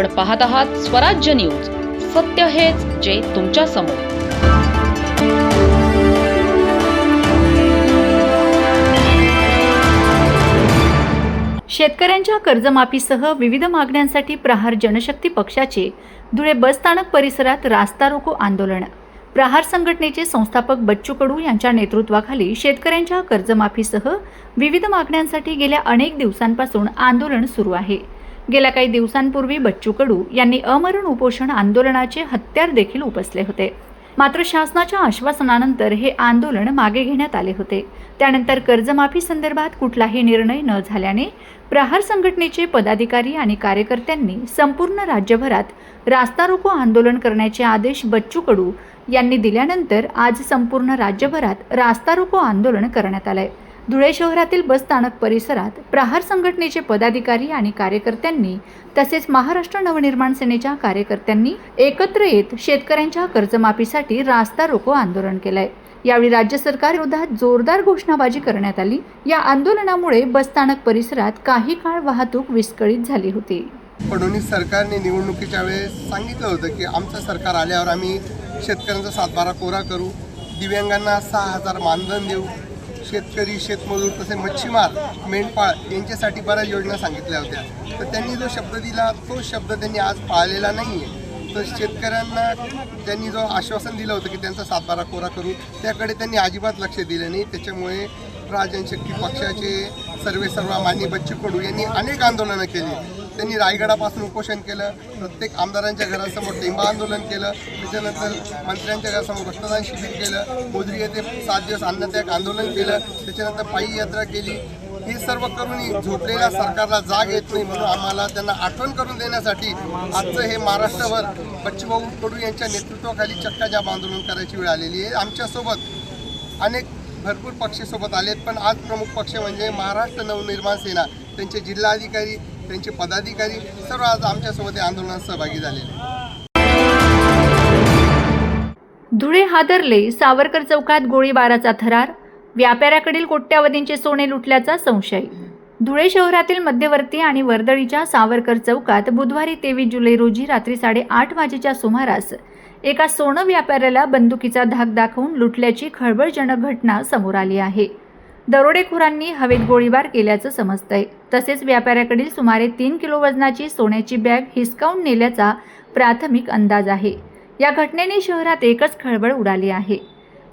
आपण पाहत आहात स्वराज्य न्यूज. सत्य हेच जे तुमच्यासमोर. शेतकऱ्यांच्या कर्जमाफीसह विविध मागण्यांसाठी प्रहार जनशक्ती पक्षाचे धुळे बसस्थानक परिसरात रास्ता रोको आंदोलन. प्रहार संघटनेचे संस्थापक बच्चू कडू यांच्या नेतृत्वाखाली शेतकऱ्यांच्या कर्जमाफीसह विविध मागण्यांसाठी गेल्या अनेक दिवसांपासून आंदोलन सुरू आहे. गेल्या काही दिवसांपूर्वी बच्चू कडू यांनी अमरण उपोषण आंदोलनाचे हत्यार देखील उपसले होते. मात्र शासनाच्या आश्वासनानंतर हे आंदोलन मागे घेण्यात आले होते. त्यानंतर कर्जमाफी संदर्भात कुठलाही निर्णय न झाल्याने प्रहार संघटनेचे पदाधिकारी आणि कार्यकर्त्यांनी संपूर्ण राज्यभरात रास्ता रोको आंदोलन करण्याचे आदेश बच्चू कडू यांनी दिल्यानंतर आज संपूर्ण राज्यभरात रास्ता रोको आंदोलन करण्यात आलंय. धुळे शहरातील बसस्थानक परिसरात प्रहार संघटनेचे पदाधिकारी आणि कार्यकर्त्यांनी तसेच महाराष्ट्र नवनिर्माण सेनेच्या कार्यकर्त्यांनी एकत्र येत शेतकऱ्यांच्या कर्जमाफीसाठी रास्ता रोको आंदोलन केलंय. यावेळी राज्य सरकार विरोधात जोरदार घोषणाबाजी करण्यात आली. या आंदोलनामुळे बसस्थानक परिसरात काही काळ वाहतूक विस्कळीत झाली होती. फडणवीस सरकारने निवडणुकीच्या वेळेस सांगितलं होतं की आमचं सरकार आल्यावर आम्ही शेतकऱ्यांचा सातबारा कोरा करू. दिव्यांगांना सहा हजार मानधन देऊ. शेतकरी शेतमजूर तसे मच्छीमार मेंढपाळ यांच्यासाठी बऱ्याच योजना सांगितल्या होत्या. तर त्यांनी जो शब्द दिला तो शब्द त्यांनी आज पाळलेला नाही आहे तर शेतकऱ्यांना त्यांनी जो आश्वासन दिलं होतं की त्यांचा सातबारा कोरा करू त्याकडे त्यांनी अजिबात लक्ष दिलं नाही. त्याच्यामुळे राजनशक्ती पक्षाचे सर्वे सर्व मान्य बच्चू कडू यांनी अनेक आंदोलनं केली. त्यांनी रायगडापासून उपोषण केलं प्रत्येक आमदारांच्या घरासमोर टेंबा आंदोलन केलं त्याच्यानंतर मंत्र्यांच्या घरासमोर रक्तदान शिबिर केलं मोजरी येथे सात दिवस अन्नत्याग आंदोलन केलं त्याच्यानंतर पायी यात्रा केली. हे सर्व करून झोपलेल्या सरकारला जाग येत नाही म्हणून आम्हाला त्यांना आठवण करून देण्यासाठी आजचं हे महाराष्ट्रभर बच्चूभाऊ कडू यांच्या नेतृत्वाखाली चक्का जाब आंदोलन करायची वेळ आलेली आहे. आमच्यासोबत अनेक भरपूर पक्षीसोबत आले आहेत पण आज प्रमुख पक्ष म्हणजे महाराष्ट्र नवनिर्माण सेना. त्यांचे जिल्हाधिकारी त्यांचे पदाधिकारी सर्व आज आमच्यासोबत या आंदोलनात सहभागी झालेले धुळे हादरले सावरकर चौकात गोळीबाराचा थरार व्यापाऱ्याकडील कोट्यावधींचे सोने लुटल्याचा संशय. धुळे शहरातील मध्यवर्ती आणि वर्दळीच्या सावरकर चौकात बुधवारी तेवीस जुलै रोजी रात्री साडेआठ वाजेच्या सुमारास एका सोनं व्यापाऱ्याला बंदुकीचा धाक दाखवून लुटल्याची खळबळजनक घटना समोर आली आहे. दरोडेखोरांनी हवेत गोळीबार केल्याचं समजतंय. तसेच व्यापाऱ्याकडील सुमारे तीन किलो वजनाची सोन्याची बॅग हिसकावून नेल्याचा प्राथमिक अंदाज आहे. या घटनेने शहरात एकच खळबळ उडाली आहे.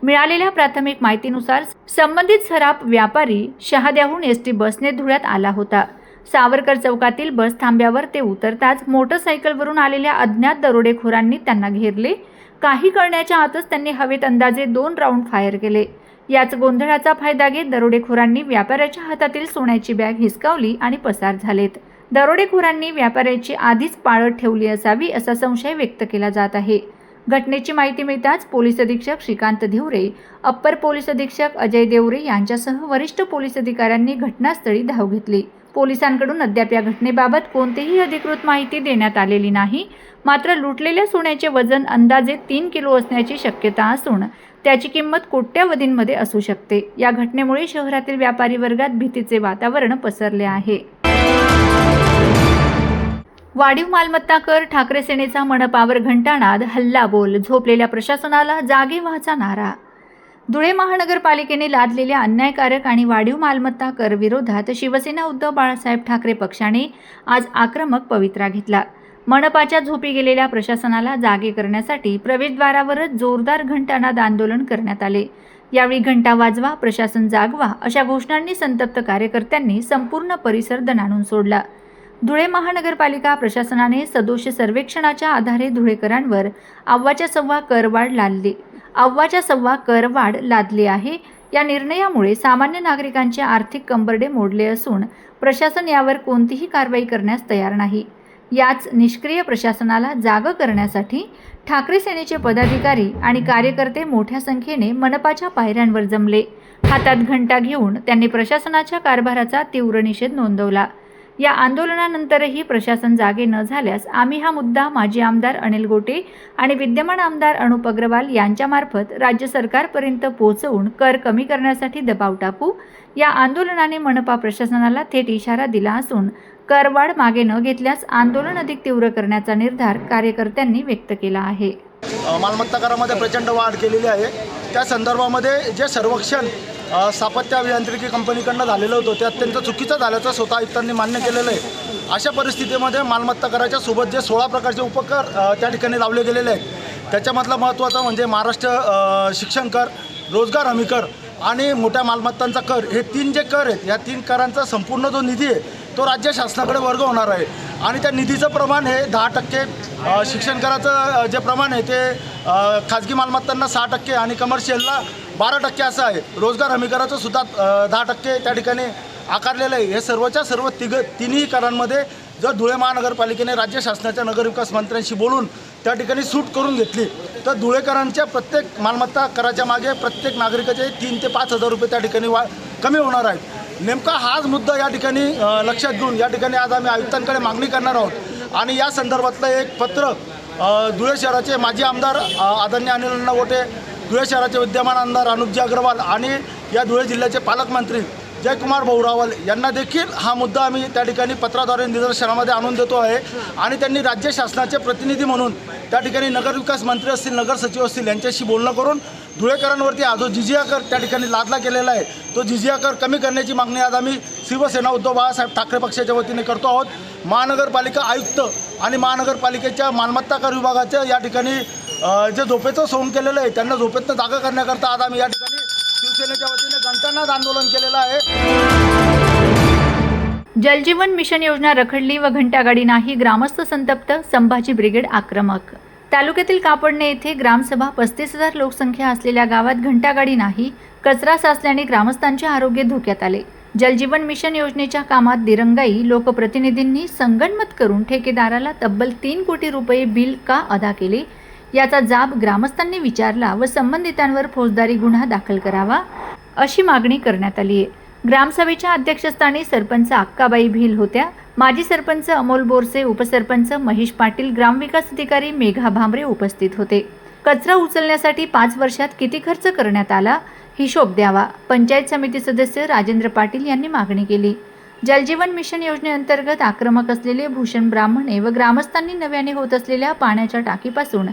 मिळालेल्या प्राथमिक माहितीनुसार संबंधित सराफ व्यापारी शहाद्याहून एस टी बसने धुळ्यात आला होता. सावरकर चौकातील बस थांब्यावर ते उतरताच मोटरसायकलवरून आलेल्या अज्ञात दरोडेखोरांनी त्यांना घेरले. काही करण्याच्या आतच त्यांनी हवेत अंदाजे दोन राऊंड फायर केले. याच गोंधळाचा फायदा घेत दरोडेखोरांनी व्यापाऱ्याच्या हातातील सोन्याची बॅग हिसकावली आणि पसार झालेत. दरोडेखोरांनी व्यापाऱ्याची आधीच पाळत ठेवली असावी असा संशय व्यक्त केला जात आहे. घटनेची माहिती मिळताच पोलीस अधीक्षक श्रीकांत धिवरे अप्पर पोलीस अधीक्षक अजय देवरे यांच्यासह वरिष्ठ पोलीस अधिकाऱ्यांनी घटनास्थळी धाव घेतली. पोलिसांकडून अद्याप या घटनेबाबत कोणतीही अधिकृत माहिती देण्यात आलेली नाही. मात्र लुटलेल्या सोन्याचे वजन अंदाजे तीन किलो असण्याची शक्यता असून त्याची किंमत कोट्यावधींमध्ये असू शकते. या घटनेमुळे शहरातील व्यापारी वर्गात भीतीचे वातावरण पसरले आहे. वाढीव मालमत्ता कर ठाकरे सेनेचा मनपावर घंटानाद हल्ला बोल झोपलेल्या प्रशासनाला जागे व्हाचा नारा. धुळे महानगरपालिकेने लादलेल्या अन्यायकारक आणि वाढीव मालमत्ता कर विरोधात शिवसेना उद्धव बाळासाहेब ठाकरे पक्षाने आज आक्रमक पवित्रा घेतला. मनपाच्या झोपी गेलेल्या प्रशासनाला जागे करण्यासाठी प्रवेशद्वारावरच जोरदार घंटानाद आंदोलन करण्यात आले. यावेळी घंटा वाजवा प्रशासन जागवा अशा घोषणांनी संतप्त कार्यकर्त्यांनी संपूर्ण परिसर दणाणून सोडला. धुळे महानगरपालिका प्रशासनाने सदोष सर्वेक्षणाच्या आधारे धुळेकरांवर अव्वाच्या सव्वा करवाढ लादली. अव्वाच्या सव्वा करवाढ लादली आहे. या निर्णयामुळे सामान्य नागरिकांचे आर्थिक कंबरडे मोडले असून प्रशासन यावर कोणतीही कारवाई करण्यास तयार नाही. याच निष्क्रिय प्रशासनाला जाग करण्यासाठी ठाकरे सेनेचे पदाधिकारी आणि कार्यकर्ते मोठ्या संख्येने मनपाच्या पायऱ्यांवर जमले. हातात घंटा घेऊन त्यांनी प्रशासनाच्या कारभाराचा तीव्र निषेध नोंदवला. या आंदोलनानंतरही प्रशासन जागे न झाल्यास आम्ही हा मुद्दा माजी आमदार अनिल गोटे आणि विद्यमान आमदार अनुप अग्रवाल यांच्यामार्फत राज्य सरकारपर्यंत पोहोचवून कर कमी करण्यासाठी दबाव टाकू या आंदोलनाने मनपा प्रशासनाला थेट इशारा दिला असून करवाढ मागे न घेतल्यास आंदोलन अधिक तीव्र करण्याचा निर्धार कार्यकर्त्यांनी व्यक्त केला आहे. मालमत्ता करामध्ये प्रचंड वाढ केलेली आहे. त्या संदर्भामध्ये जे सर्वेक्षण स्थापत्य अभियांत्रिकी कंपनीकडनं झालेलं होतं ते अत्यंत चुकीचं झाल्याचं स्वतः आयुक्तांनी मान्य केलेलं आहे. अशा परिस्थितीमध्ये मालमत्ता कराच्या सोबत जे सोळा प्रकारचे उपकर त्या ठिकाणी लावले गेलेले आहेत. त्याच्यामधला महत्त्वाचा म्हणजे महाराष्ट्र शिक्षण कर रोजगार हमी कर आणि मोठ्या मालमत्तांचा कर हे तीन जे कर आहेत या तीन करांचा संपूर्ण जो निधी आहे तो राज्य शासनाकडे वर्ग होणार आहे. आणि त्या निधीचं प्रमाण हे दहा टक्के शिक्षण कराचं जे प्रमाण आहे ते खाजगी मालमत्तांना सहा टक्के आणि कमर्शियलला बारा टक्के असं आहे. रोजगार हमी कराचं सुद्धा दहा टक्के त्या ठिकाणी आकारलेलं आहे. हे सर्वच्या सर्व तिघ तिन्ही करांमध्ये जर धुळे महानगरपालिकेने राज्य शासनाच्या नगरविकास मंत्र्यांशी बोलून त्या ठिकाणी सूट करून घेतली तर धुळेकरांच्या प्रत्येक मालमत्ता कराच्या मागे प्रत्येक नागरिकाचे तीन ते पाच हजार रुपये त्या ठिकाणी वा कमी होणार आहेत. नेमका हाच मुद्दा या ठिकाणी लक्षात घेऊन या ठिकाणी आज आम्ही आयुक्तांकडे मागणी करणार आहोत. आणि या संदर्भातलं एक पत्र धुळे शहराचे माजी आमदार आदरणीय अनिल अण्णा गोटे धुळे शहराचे विद्यमान आमदार अनुपजी अग्रवाल आणि या धुळे जिल्ह्याचे पालकमंत्री जयकुमार बहुरावल यांना देखील हा मुद्दा आम्ही त्या ठिकाणी पत्राद्वारे निदर्शनामध्ये आणून देतो आहे. आणि त्यांनी राज्य शासनाचे प्रतिनिधी म्हणून त्या ठिकाणी नगरविकास मंत्री असतील नगर सचिव असतील यांच्याशी बोलणं करून धुळेकरांवरती हा जो जिजिया कर त्या ठिकाणी लादला गेलेला आहे तो जिजिया कर कमी करण्याची मागणी आज आम्ही शिवसेना उद्धव बाळासाहेब ठाकरे पक्षाच्या वतीने करतो आहोत. महानगरपालिका आयुक्त आणि महानगरपालिकेच्या मालमत्ता कर विभागाच्या या ठिकाणी जे झोपेचं सोंग केलेलं आहे त्यांना झोपेतनं जागा करण्याकरता आज आम्ही या ठिकाणी शिवसेनेच्या वतीने घंटानाद आंदोलन केलेलं आहे. जलजीवन मिशन योजना रखडली व घंटागाडी नाही ग्रामस्थ संतप्त संभाजी ब्रिगेड आक्रमक. तालुक्यातील कापडणे येथे ग्रामसभा पस्तीस हजार लोकसंख्या असलेल्या गावात घंटागाडी नाही कचरा साचल्याने ग्रामस्थांचे आरोग्य धोक्यात आले. जलजीवन मिशन योजनेच्या कामात दिरंगाई लोकप्रतिनिधींनी संगनमत करून ठेकेदाराला तब्बल तीन कोटी रुपये बिल का अदा केले? याचा जाब ग्रामस्थांनी विचारला व संबंधितांवर फौजदारी गुन्हा दाखल करावा. अशी मागणी करण्यात आली आहे. ग्रामसभेच्या अध्यक्षस्थानी सरपंच अक्काबाई भिल होत्या. माजी सरपंच अमोल बोरसे उपसरपंच महेश पाटील ग्रामविकास अधिकारी मेघा भांबरे उपस्थित होते. कचरा उचलण्यासाठी पाच वर्षात किती खर्च करण्यात आला? हिशोब द्यावा. पंचायत समिती सदस्य राजेंद्र पाटील यांनी मागणी केली. जलजीवन मिशन योजनेअंतर्गत आक्रमक असलेले भूषण ब्राह्मणे व ग्रामस्थांनी नव्याने होत असलेल्या पाण्याच्या टाकीपासून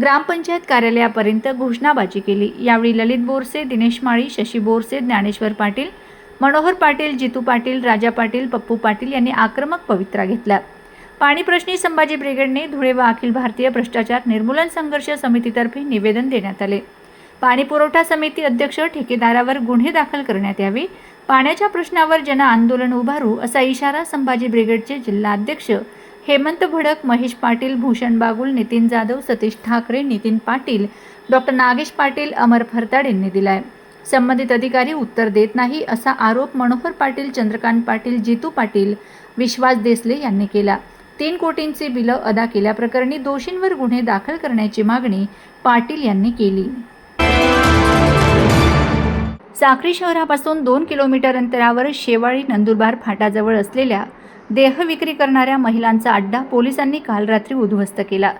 ग्रामपंचायत कार्यालयापर्यंत घोषणाबाजी केली. यावेळी ललित बोरसे दिनेश माळी शशी बोरसे ज्ञानेश्वर पाटील मनोहर पाटील जितू पाटील राजा पाटील पप्पू पाटील यांनी आक्रमक पवित्रा घेतला. पाणी प्रश्नी संभाजी ब्रिगेडने धुळे व अखिल भारतीय भ्रष्टाचार निर्मूलन संघर्ष समितीतर्फे निवेदन देण्यात आले. पाणी पुरवठा समिती अध्यक्ष ठेकेदारावर गुन्हे दाखल करण्यात यावे पाण्याच्या प्रश्नावर जन आंदोलन उभारू असा इशारा संभाजी ब्रिगेडचे जिल्हाध्यक्ष हेमंत भडक महेश पाटील भूषण बागुल नितीन जाधव सतीश ठाकरे नितीन पाटील डॉक्टर नागेश पाटील अमर फरताड यांनी दिलाय. संबंधित अधिकारी उत्तर देत नाही असा आरोप मनोहर पाटील चंद्रकांत पाटील जितू पाटील विश्वास देसले यांनी केला. तीन कोटींचे बिलं अदा केल्याप्रकरणी दोषींवर गुन्हे दाखल करण्याची मागणी पाटील यांनी केली. साक्री शहरापासून दोन किलोमीटर अंतरावर शेवाळी नंदुरबार फाटाजवळ असलेल्या देह विक्री करणाऱ्या महिलांचा अड्डा पोलिसांनी काल रात्री उद्ध्वस्त केला.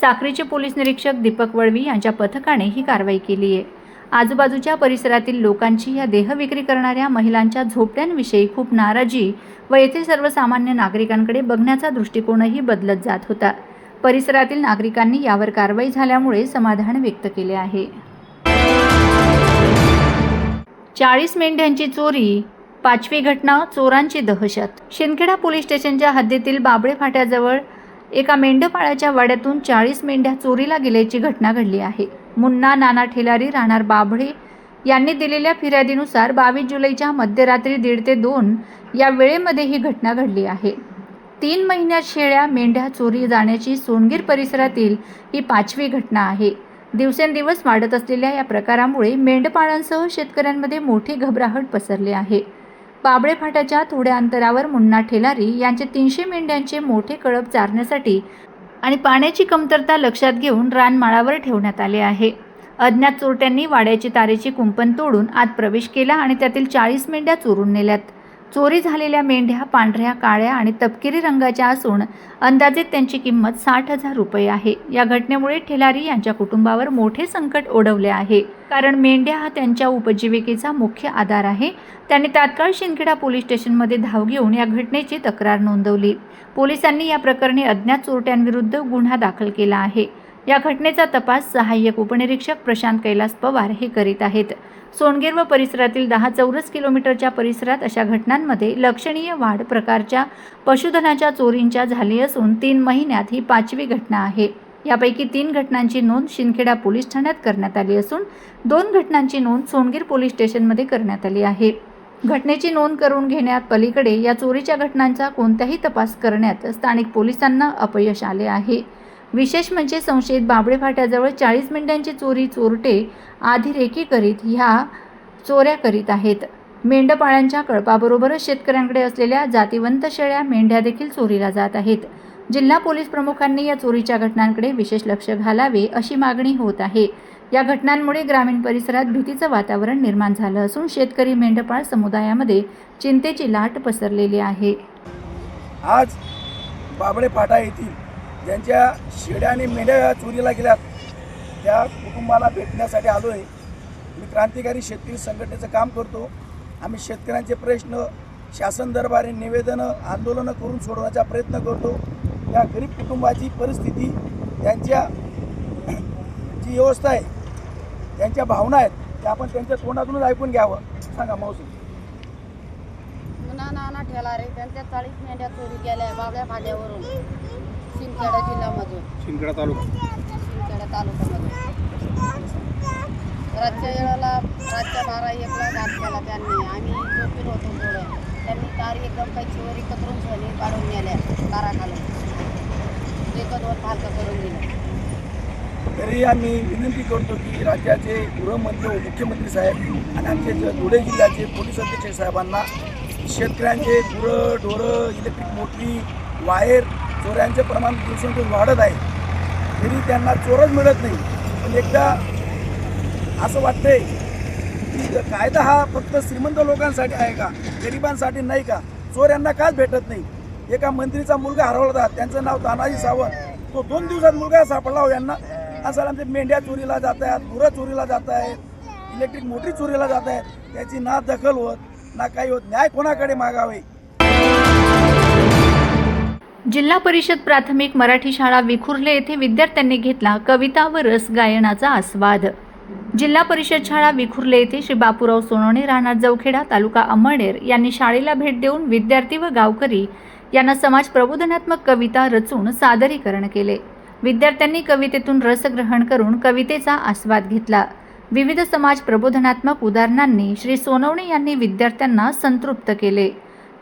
साक्रीचे पोलीस निरीक्षक दीपक वळवी यांच्या पथकाने ही कारवाई केली आहे. आजूबाजूच्या परिसरातील लोकांची या देह विक्री करणाऱ्या महिलांच्या झोपड्यांविषयी खूप नाराजी व येथील सर्वसामान्य नागरिकांकडे बघण्याचा दृष्टिकोनही बदलत जात होता. परिसरातील नागरिकांनी यावर कारवाई झाल्यामुळे समाधान व्यक्त केले आहे. चाळीस मेंढ्यांची चोरी पाचवी घटना चोरांची दहशत. शिंदखेडा पोलीस स्टेशनच्या हद्दीतील बाबळे फाट्याजवळ एका मेंढपाळाच्या वाड्यातून चाळीस मेंढ्या चोरीला गेल्याची घटना घडली आहे. मुन्ना नाना ठेलारी राहणार बाबळे यांनी दिलेल्या फिर्यादीनुसार बावीस जुलैच्या मध्यरात्री दीड ते दोन या वेळेमध्ये ही घटना घडली आहे. तीन महिन्यात शेळ्या मेंढ्या चोरी जाण्याची सोनगीर परिसरातील ही पाचवी घटना आहे. दिवसेंदिवस वाढत असलेल्या या प्रकारामुळे मेंढपाळांसह शेतकऱ्यांमध्ये मोठी घबराहट पसरली आहे. बाबळे फाट्याच्या थोड्या अंतरावर मुन्ना ठेलारी यांचे तीनशे मेंढ्यांचे मोठे कळप चारण्यासाठी आणि पाण्याची कमतरता लक्षात घेऊन रानमाळावर ठेवण्यात आले आहे. अज्ञात चोरट्यांनी वाड्याची तारेची कुंपण तोडून आत प्रवेश केला आणि त्यातील चाळीस मेंढ्या चोरून नेल्यात. चोरी झालेल्या मेंढ्या पांढऱ्या काळ्या आणि तपकिरी रंगाच्या असून अंदाजे त्यांची किंमत साठ हजार रुपये आहे. या घटनेमुळे ठेलारी यांच्या कुटुंबावर मोठे संकट ओढवले आहे. कारण मेंढ्या हा त्यांच्या उपजीविकेचा मुख्य आधार आहे. त्यांनी तात्काळ शिंदखेडा पोलीस स्टेशनमध्ये धाव घेऊन या घटनेची तक्रार नोंदवली. पोलिसांनी या प्रकरणी अज्ञात चोरट्यांविरुद्ध गुन्हा दाखल केला आहे. या घटनेचा तपास सहाय्यक उपनिरीक्षक प्रशांत कैलास पवार हे करीत आहेत. सोनगीर व परिसरातील दहा चौरस किलोमीटरच्या परिसरात अशा घटनांमध्ये लक्षणीय वाढ प्रकारच्या पशुधनाच्या चोरींच्या झाली असून तीन महिन्यात ही पाचवी घटना आहे. यापैकी तीन घटनांची नोंद शिंदखेडा पोलीस ठाण्यात करण्यात आली असून दोन घटनांची नोंद सोनगीर पोलीस स्टेशनमध्ये करण्यात आली आहे. घटनेची नोंद करून घेण्यात पलीकडे या चोरीच्या घटनांचा कोणताही तपास करण्यात स्थानिक पोलिसांना अपयश आले आहे. विशेष म्हणजे संशयित बाबळे फाट्याजवळ चाळीस मिनिटांची चोरी चोरटे आधिरेकी करीत ह्या चोऱ्या करीत आहेत. मेंढपाळांच्या कळपाबरोबरच शेतकऱ्यांकडे असलेल्या जातीवंत शेळ्या मेंढ्या देखील चोरीला जात आहेत. जिल्हा पोलीस प्रमुखांनी या चोरीच्या घटनांकडे विशेष लक्ष घालावे अशी मागणी होत आहे. या घटनांमुळे ग्रामीण परिसरात भीतीचं वातावरण निर्माण झालं असून शेतकरी मेंढपाळ समुदायामध्ये चिंतेची लाट पसरलेली आहे. आज बाबळे फाटा येथील ज्यांच्या शेड्या आणि मेंढ्या चोरीला गेल्यात त्या कुटुंबाला भेटण्यासाठी आलो आहे मी क्रांतिकारी शेतकरी संघटनेचं काम करतो. आम्ही शेतकऱ्यांचे प्रश्न शासन दरबारी निवेदनं आंदोलनं करून सोडवण्याचा प्रयत्न करतो. त्या गरीब कुटुंबाची परिस्थिती त्यांच्या जी व्यवस्था आहे त्यांच्या भावना आहेत त्या आपण त्यांच्या तोंडातूनच ऐकून घ्यावं. सांगा मावशी. मुना नाना ठेला रे त्यांच्या चाळीस मेंढ्या चोरी केल्या बाबळ्या फाट्यावरून. शिंदखेडा जिल्ह्यामधून. शिंदखेडा तालुका. शिंदखेडा तालुक्यामधून. रातच्या वेळेला रातच्या बारा एकला घात केला त्यांनी. आम्ही झोपेल होतो थोडं त्यांनी तार एकदम काही चोरी कतरून झाली काढून नेल्या तारा खालून एक दोन फालकं करून दिलं. तरी आम्ही विनंती करतो की राज्याचे गृहमंत्री मुख्यमंत्री साहेब आणि आमचे धुळे जिल्ह्याचे पोलीस अधीक्षक साहेबांना शेतकऱ्यांचे गुरं ढोरं इलेक्ट्रिक मोटरी वायर चोऱ्यांचे प्रमाण दिवसेंदिवस वाढत आहे. तरी त्यांना चोरच मिळत नाही. पण एकदा असं वाटतंय की कायदा हा फक्त श्रीमंत लोकांसाठी आहे का गरिबांसाठी नाही का? चोर यांना काच भेटत नाही. एका मंत्रीचा मुलगा हरवला होता. त्यांचं नाव तानाजी सावंत. तो दोन दिवसात मुलगा सापडला हो यांना. असं आमच्या मेंढ्या चोरीला जात आहेत गुरं चोरीला जात आहेत इलेक्ट्रिक मोटरी चोरीला जात आहेत त्याची ना दखल होत ना काही होत. न्याय कोणाकडे मागावे? जिल्हा परिषद प्राथमिक मराठी शाळा विखुर्ले येथे विद्यार्थ्यांनी घेतला कविता व रस गायनाचा आस्वाद. जिल्हा परिषद शाळा विखुर्ले येथे श्री बापूराव सोनवणे राहणार जवखेडा तालुका अमळनेर यांनी शाळेला भेट देऊन विद्यार्थी व गावकरी यांना समाज प्रबोधनात्मक कविता रचून सादरीकरण केले. विद्यार्थ्यांनी कवितेतून रसग्रहण करून कवितेचा आस्वाद घेतला. विविध समाज प्रबोधनात्मक उदाहरणांनी श्री सोनवणे यांनी विद्यार्थ्यांना संतृप्त केले.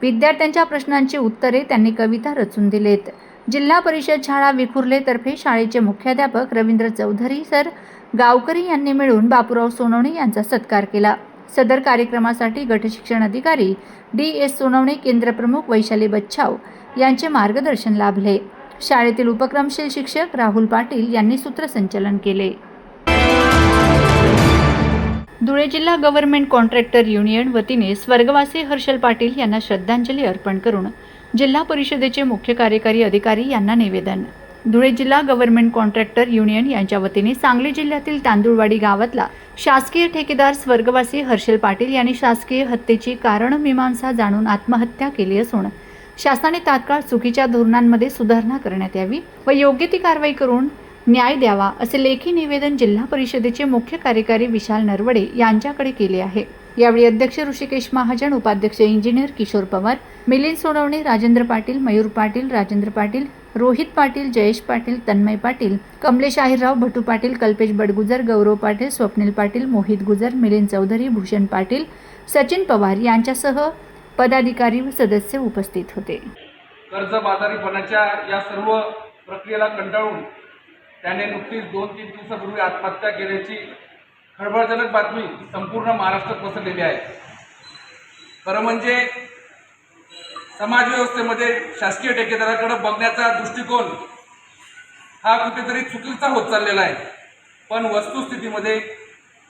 विद्यार्थ्यांच्या प्रश्नांची उत्तरे त्यांनी कविता रचून दिलेत. जिल्हा परिषद शाळा विखुर्लेतर्फे शाळेचे मुख्याध्यापक रवींद्र चौधरी सर गावकरी यांनी मिळून बापूराव सोनवणे यांचा सत्कार केला. सदर कार्यक्रमासाठी गटशिक्षण अधिकारी डी एस सोनवणे केंद्रप्रमुख वैशाली बच्छाव यांचे मार्गदर्शन लाभले. शाळेतील उपक्रमशील शिक्षक राहुल पाटील यांनी सूत्रसंचलन केले. धुळे जिल्हा गव्हर्नमेंट कॉन्ट्रॅक्टर युनियन वतीने स्वर्गवासी हर्षल पाटील यांना श्रद्धांजली अर्पण करून जिल्हा परिषदेचे मुख्य कार्यकारी अधिकारी यांना निवेदन. धुळे जिल्हा गव्हर्नमेंट कॉन्ट्रॅक्टर युनियन यांच्या वतीने सांगली जिल्ह्यातील तांदुळवाडी गावातला शासकीय ठेकेदार स्वर्गवासी हर्षल पाटील यांनी शासकीय हत्येची कारणमीमांसा जाणून आत्महत्या केली असून शासनाने तात्काळ चुकीच्या धोरणांमध्ये सुधारणा करण्यात यावी व योग्य ती कारवाई करून न्याय द्यावा असे लेखी निवेदन जिल्हा परिषदेचे मुख्य कार्यकारी विशाल नरवडे यांच्याकडे केले आहे. यावेळी अध्यक्ष ऋषिकेश महाजन उपाध्यक्ष इंजिनियर किशोर पवार मिलिंद सोनवणे राजेंद्र पाटील मयूर पाटील राजेंद्र पाटील रोहित पाटील जयेश पाटील तन्मय पाटील कमलेश आहिरराव भटू पाटील कल्पेश बडगुजर गौरव पाटील स्वप्नील पाटील मोहित गुजर मिलिंद चौधरी भूषण पाटील सचिन पवार यांच्यासह पदाधिकारी व सदस्य उपस्थित होते. कर्जबाजारीपणाच्या या सर्व प्रक्रियेला कंटाळून त्याने नुकतीच दोन तीन दिवसापूर्वी आत्महत्या केल्याची खळबळजनक बातमी संपूर्ण महाराष्ट्रात पसरलेली आहे. खरं म्हणजे समाजव्यवस्थेमध्ये शासकीय ठेकेदाराकडे बघण्याचा दृष्टिकोन हा कुठेतरी चुकीचा होत चाललेला आहे. पण वस्तुस्थितीमध्ये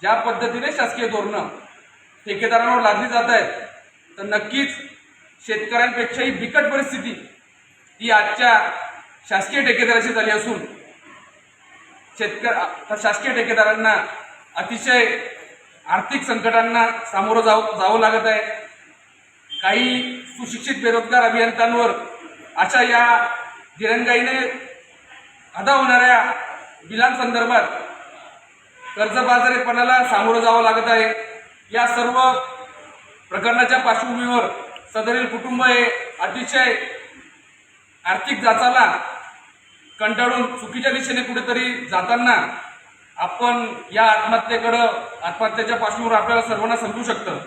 ज्या पद्धतीने शासकीय धोरणं ठेकेदारांवर लादली जात आहेत तर नक्कीच शेतकऱ्यांपेक्षाही बिकट परिस्थिती ही आजच्या शासकीय ठेकेदाराची झाली असून शेतकऱ्या शासकीय ठेकेदारांना अतिशय आर्थिक संकटांना सामोरं जाव जावं लागत आहे. काही सुशिक्षित बेरोजगार अभियंत्यांवर अशा या दिरंगाईने अदा होणाऱ्या बिलांसंदर्भात कर्जबाजारीपणाला सामोरं जावं लागत आहे. या सर्व प्रकरणाच्या पार्श्वभूमीवर सदरील कुटुंब हे अतिशय आर्थिक जाचाला कंटाळून चुकीच्या दिशेने कुठेतरी जाताना आपण या आत्महत्येकडं आत्महत्येच्या पार्श्वभूमीवर आपल्याला सर्वांना समजू शकतं.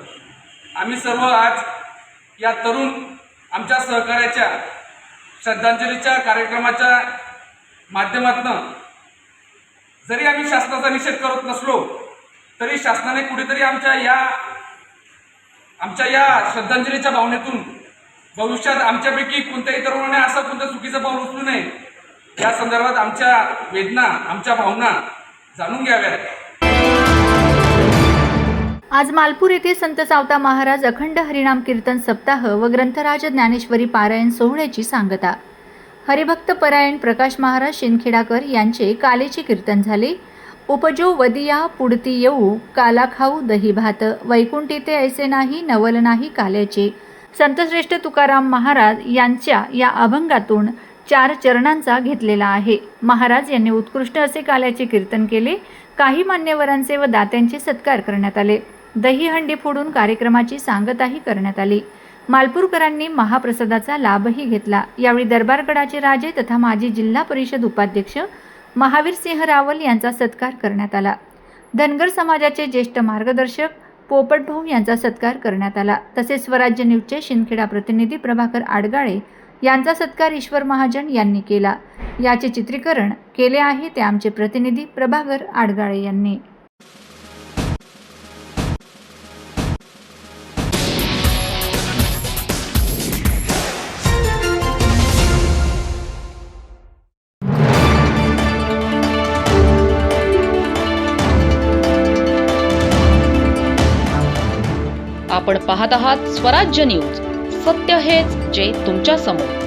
आम्ही सर्व आज या तरुण आमच्या सहकार्याच्या श्रद्धांजलीच्या कार्यक्रमाच्या माध्यमातून जरी आम्ही शासनाचा निषेध करत नसलो तरी शासनाने कुठेतरी आमच्या या आमच्या या श्रद्धांजलीच्या भावनेतून भविष्यात आमच्यापैकी कोणत्याही तरुणाने असं कोणतं चुकीचं पाऊल उचलू नये या संदर्भात आमच्या वेदना आमच्या भावना जाणून घ्याव्यात. आज मालपूर येथे संत सावता महाराज अखंड हरिनाम कीर्तन सप्ताह व ग्रंथराज ज्ञानेश्वरी पारायण सोहळ्याची सांगता. हरिभक्त परायण प्रकाश महाराज शिंदखेडाकर यांचे कालेचे कीर्तन झाले. उपजो वदिया पुडती येऊ काला खाऊ दही भात वैकुंठी ते ऐसे नाही नवल नाही काल्याचे. संतश्रेष्ठ तुकाराम महाराज यांच्या या अभंगातून चार चरणांचा घेतलेला आहे. महाराज यांनी उत्कृष्ट असे काल्याचे कीर्तन केले. काही मान्यवरांचे व दात्यांचे सत्कार करण्यात आले. दहीहंडी फोडून कार्यक्रमाची सांगताही करण्यात आली. मालपूरकरांनी महाप्रसादाचा लाभही घेतला. यावेळी दरबारगडाचे राजे तथा माजी जिल्हा परिषद उपाध्यक्ष महावीर सिंह रावल यांचा सत्कार करण्यात आला. धनगर समाजाचे ज्येष्ठ मार्गदर्शक पोपटभाऊ यांचा सत्कार करण्यात आला. तसेच स्वराज्य न्यूजचे शिंदखेडा प्रतिनिधी प्रभाकर आडगाळे यांचा सत्कार ईश्वर महाजन यांनी केला. याचे चित्रीकरण केले आहे ते आमचे प्रतिनिधी प्रभाकर आडगाळे यांनी. आपण पाहत आहात स्वराज्य न्यूज. सत्य हेच जे तुमच्यासमोर